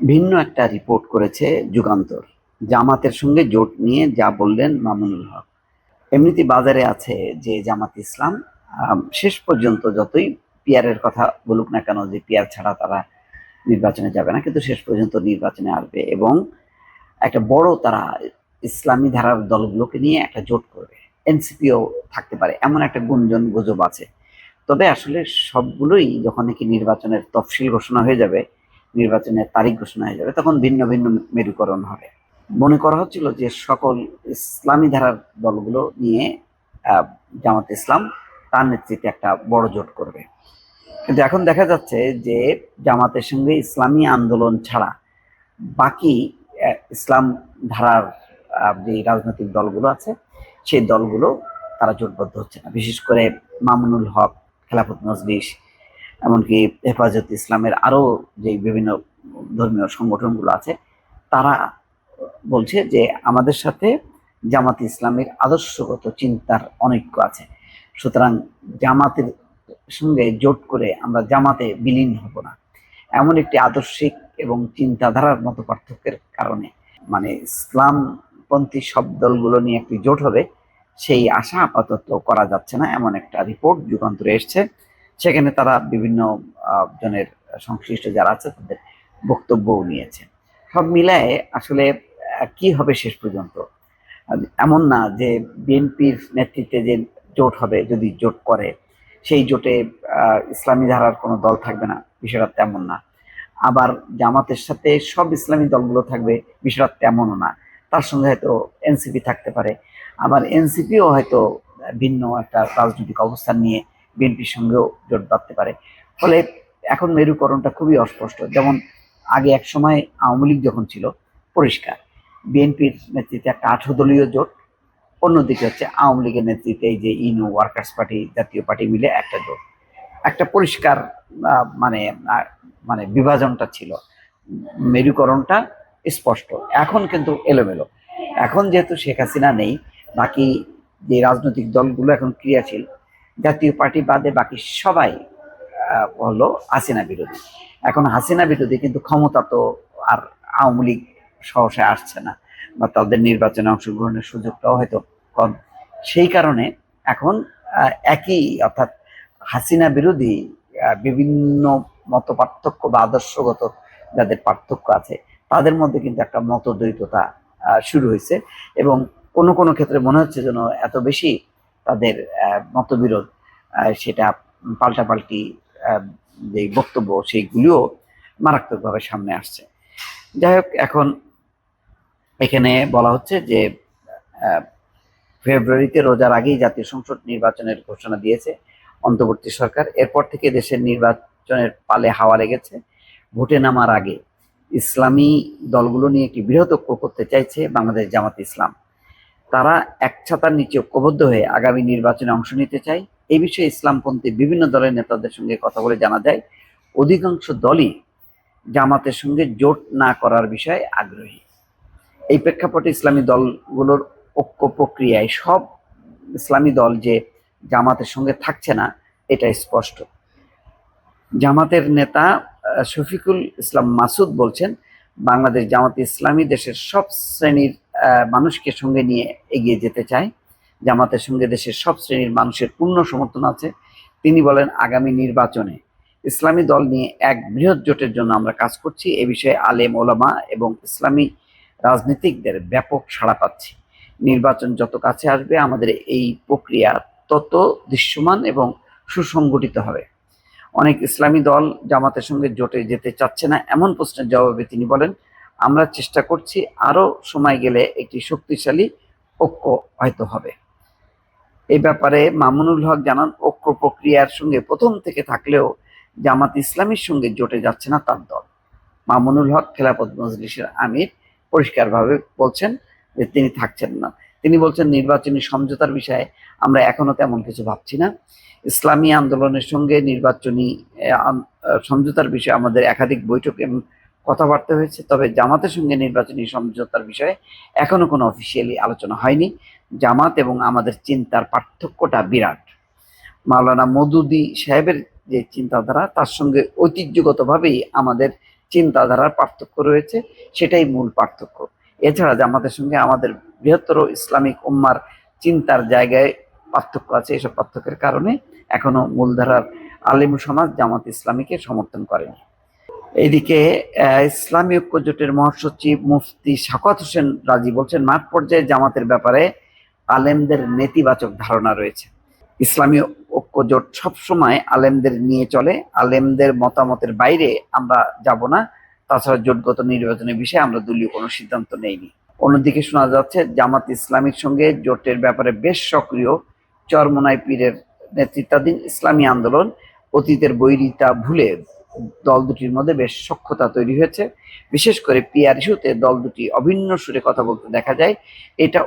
ভিন্ন একটা রিপোর্ট করেছে যুগান্তর। জামাতের সঙ্গে জোট নিয়ে যা বললেন মামুনুল হক। এমনিতে বাজারে আছে যে জামাত ইসলাম শেষ পর্যন্ত যতই পিয়ারের কথা বলুক না কেন যে পিয়ার ছাড়া তারা নির্বাচনে যাবে না, কিন্তু শেষ পর্যন্ত নির্বাচনে আসবে এবং একটা বড় তারা ইসলামী ধারার দলগুলোকে নিয়ে একটা জোট করবে। এনসিপিও থাকতে পারে, এমন একটা গুঞ্জন গুজব আছে। তবে আসলে সবগুলোই যখন নাকি নির্বাচনের তফসিল ঘোষণা হয়ে যাবে নির্বাচনের তারিখ ঘোষণা হয়ে যাবে, তখন ভিন্ন ভিন্ন মেরুকরণ হবে। মনে করা হচ্ছিল যে সকল ইসলামী ধারার দলগুলো নিয়ে জামাত ইসলাম তার নেতৃত্বে একটা বড় জোট করবে। কিন্তু এখন দেখা যাচ্ছে যে জামাতের সঙ্গে ইসলামী আন্দোলন ছাড়া বাকি ইসলাম ধারার যে রাজনৈতিক দলগুলো আছে, সেই দলগুলো তারা জোটবদ্ধ হচ্ছে না। বিশেষ করে মামুনুল হক, খেলাফত মজলিস এমনকি হেফাজত ইসলামের আরও যে বিভিন্ন ধর্মীয় সংগঠনগুলো আছে, তারা বলছে যে আমাদের সাথে জামাত ইসলামের আদর্শগত চিন্তার অনৈক্য আছে। সুতরাং জামাতের সঙ্গে জোট করে আমরা জামাতে বিলীন হব না। এমন একটি আদর্শিক এবং চিন্তাধারার মতো পার্থক্যের কারণে মানে ইসলামপন্থী সব দলগুলো নিয়ে একটি জোট হবে, সেই আশা আপাতত করা যাচ্ছে না। এমন একটা রিপোর্ট যুগান্তরে এসছে। সেখানে তারা বিভিন্ন জনের সংশ্লিষ্ট যারা আছে তাদের বক্তব্যও নিয়েছে। সব মিলায়ে আসলে কি হবে শেষ পর্যন্ত? এমন না যে বিএনপির নেতৃত্বে যে জোট হবে, যদি জোট করে, সেই জোটে ইসলামী ধারার কোনো দল থাকবে না, বিষয়টা তেমন না। আবার জামাতের সাথে সব ইসলামী দলগুলো থাকবে, বিষয়টা তেমনও না। তার সঙ্গে হয়তো এনসিপি থাকতে পারে। আবার এনসিপিও হয়তো ভিন্ন একটা রাজনৈতিক অবস্থান নিয়ে বিএনপির সঙ্গেও জোট বাঁধতে পারে। ফলে এখন মেরুকরণটা খুবই অস্পষ্ট। যেমন আগে এক সময় আওয়ামী লীগ যখন ছিল, পরিষ্কার। বিএনপির নেতৃত্বে একটা আঠারো দলীয় জোট, অন্যদিকে হচ্ছে আওয়ামী লীগের নেতৃত্বে এই যে Inu workers party, Jatiya party মিলে একটা জোট। একটা পরিষ্কার মানে মানে বিভাজনটা ছিল। মেরুকরণটা স্পষ্ট। এখন কিন্তু এলোমেলো। এখন যেহেতু শেখ হাসিনা নেই, বাকি যে রাজনৈতিক দলগুলো এখন ক্রিয়াশীল জাতীয় পার্টি বাদে বাকি সবাই হলো হাসিনা বিরোধী। এখন হাসিনা বিরোধী কিন্তু ক্ষমতা তো আর আওয়ামী লীগ সহসা আসছে না বা তাদের নির্বাচনে অংশগ্রহণের সুযোগটাও হয়তো কম। সেই কারণে এখন একই অর্থাৎ হাসিনা বিরোধী বিভিন্ন মত পার্থক্য বা আদর্শগত যাদের পার্থক্য আছে, তাদের মধ্যে কিন্তু একটা মতদ্বৈততা শুরু হয়েছে। এবং কোনো কোনো ক্ষেত্রে মনে হচ্ছে যেন এত বেশি তাদের মতবিরোধ সেটা পাল্টাপাল্টি যে বক্তব্য সেইগুলিও মারাত্মকভাবে সামনে আসছে। যাই হোক, এখন এখানে বলা হচ্ছে যে ফেব্রুয়ারিতে রোজার আগেই জাতীয় সংসদ নির্বাচনের ঘোষণা দিয়েছে অন্তর্বর্তী সরকার। এরপর থেকে দেশের নির্বাচনের পালে হাওয়া লেগেছে। ভোটে নামার আগে ইসলামী দলগুলো নিয়ে একটি বৃহৎ ঐক্য করতে চাইছে বাংলাদেশ জামাত ইসলাম। তারা এক ছাতার নিচে ঐক্যবদ্ধ হয়ে আগামী নির্বাচনে অংশ নিতে চায়। এই বিষয়ে ইসলামপন্থী বিভিন্ন দলের নেতাদের সঙ্গে কথা বলে জানা যায়, অধিকাংশ দলই জামাতের সঙ্গে জোট না করার বিষয়ে আগ্রহী। এই প্রেক্ষাপটে ইসলামী দলগুলোর ঐক্য প্রক্রিয়ায় সব ইসলামী দল যে জামাতের সঙ্গে থাকছে না, এটা স্পষ্ট। জামাতের নেতা শফিকুল ইসলাম মাসুদ বলছেন, বাংলাদেশ জামাত ইসলামী দেশের সব শ্রেণির মানুষকে সঙ্গে নিয়ে এগিয়ে যেতে চায়। জামাতের সঙ্গে দেশের সব শ্রেণির মানুষের পূর্ণ সমর্থন আছে। তিনি বলেন, আগামী নির্বাচনে ইসলামী দল নিয়ে এক বৃহৎ জোটের জন্য আমরা কাজ করছি। এ বিষয়ে আলেম, ওলামা এবং ইসলামী রাজনীতিকদের ব্যাপক সাড়া পাচ্ছি। নির্বাচন যত কাছে আসবে, আমাদের এই প্রক্রিয়া তত দৃশ্যমান এবং সুসংগঠিত হবে। অনেক ইসলামী দল জামাতের সঙ্গে জোটে যেতে চাচ্ছে না, এমন প্রশ্নের জবাবে তিনি বলেন আমরা চেষ্টা করছি আরও সময় গেলে একটি শক্তিশালী ঐক্য হয়তো হবে। এই ব্যাপারে মামুনুল হক জানান, ঐক্য প্রক্রিয়ার সঙ্গে প্রথম থেকে থাকলেও জামাত ইসলামীর সঙ্গে জোটে যাচ্ছে না তার দল। মামুনুল হক খেলাপথ মজলিসের আমির পরিষ্কারভাবে বলছেন যে তিনি থাকছেন না। তিনি বলছেন, নির্বাচনী সমঝোতার বিষয়ে আমরা এখনও তেমন কিছু ভাবছি না। ইসলামী আন্দোলনের সঙ্গে নির্বাচনী সমঝোতার বিষয়ে আমাদের একাধিক বৈঠক কথাবার্তা হয়েছে, তবে জামাতের সঙ্গে নির্বাচনী সমঝোতার বিষয়ে এখনও কোনো অফিসিয়ালি আলোচনা হয়নি। জামাত এবং আমাদের চিন্তার পার্থক্যটা বিরাট। মাওলানা মদুদি সাহেবের যে চিন্তাধারা, তার সঙ্গে ঐতিহ্যগতভাবেই আমাদের চিন্তাধারার পার্থক্য রয়েছে, সেটাই মূল পার্থক্য। এছাড়া জামাতের সঙ্গে আমাদের বৃহত্তর ইসলামিক উম্মার চিন্তার জায়গায় পার্থক্য আছে, এসব পার্থক্যের কারণে এখনও মূলধারার আলিম সমাজ জামাত ইসলামীকে সমর্থন করেনি। এইদিকে আহ, ইসলামী ঐক্য জোটের মহাসচিব মুফতি শাকাত হোসেন রাজি বলছেন মাঠ পর্যায়ে জামাতের ব্যাপারে আলেমদের নেতিবাচক ধারণা রয়েছে। ইসলামী ঐক্য জোট সবসময় আলেমদের নিয়ে চলে আলেমদের মতামতের বাইরে আমরা যাব না। তাছাড়া জোটগত নির্বাচনের বিষয়ে আমরা দলীয় কোনো সিদ্ধান্ত নেইনি। অন্যদিকে শোনা যাচ্ছে জামাত ইসলামীর সঙ্গে জোটের ব্যাপারে বেশ সক্রিয় চরমনাই পীরের নেতৃত্বাধীন ইসলামী আন্দোলন অতীতের বৈরিতা ভুলে দল দুটির মধ্যে বেশ সক্ষতা তৈরি হয়েছে। বিশেষ করে পিআর ইস্যুতে দল দুটি অভিন্ন সুরে কথা বলতে দেখা যায়। এটা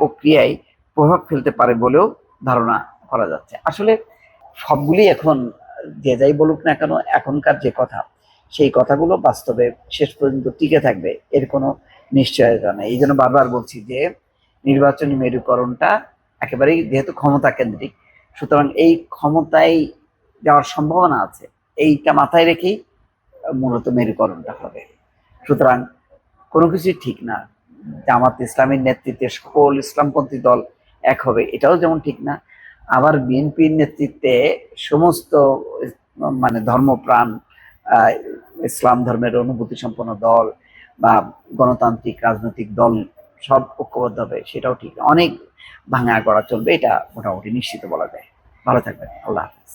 প্রক্রিয়ায় প্রভাব ফেলতে পারে বলেও ধারণা করা যাচ্ছে। আসলে সবগুলি এখন যে যাই বলুক না কেন, এখনকার যে কথা, সেই কথাগুলো বাস্তবে শেষ পর্যন্ত টিকে থাকবে, এর কোনো নিশ্চয়তা নেই। এই জন্য বারবার বলছি যে, নির্বাচনী মেরুকরণটা একেবারেই যেহেতু ক্ষমতা কেন্দ্রিক, সুতরাং এই ক্ষমতায় যাওয়ার সম্ভাবনা আছে। এইটা মাথায় রেখেই মূলত মেরুকরণটা হবে। সুতরাং কোনো কিছুই ঠিক না। জামাত ইসলামের নেতৃত্বে সকল ইসলামপন্থী দল এক হবে, এটাও যেমন ঠিক না, আবার বিএনপির নেতৃত্বে সমস্ত মানে ধর্মপ্রাণ ইসলাম ধর্মের অনুভূতি সম্পন্ন দল বা গণতান্ত্রিক রাজনৈতিক দল সব ঐক্যবদ্ধ হবে, সেটাও ঠিক অনেক ভাঙা করা চলবে, এটা মোটামুটি নিশ্চিত বলা যায়। ভালো থাকবেন, আল্লাহ হাফিজ।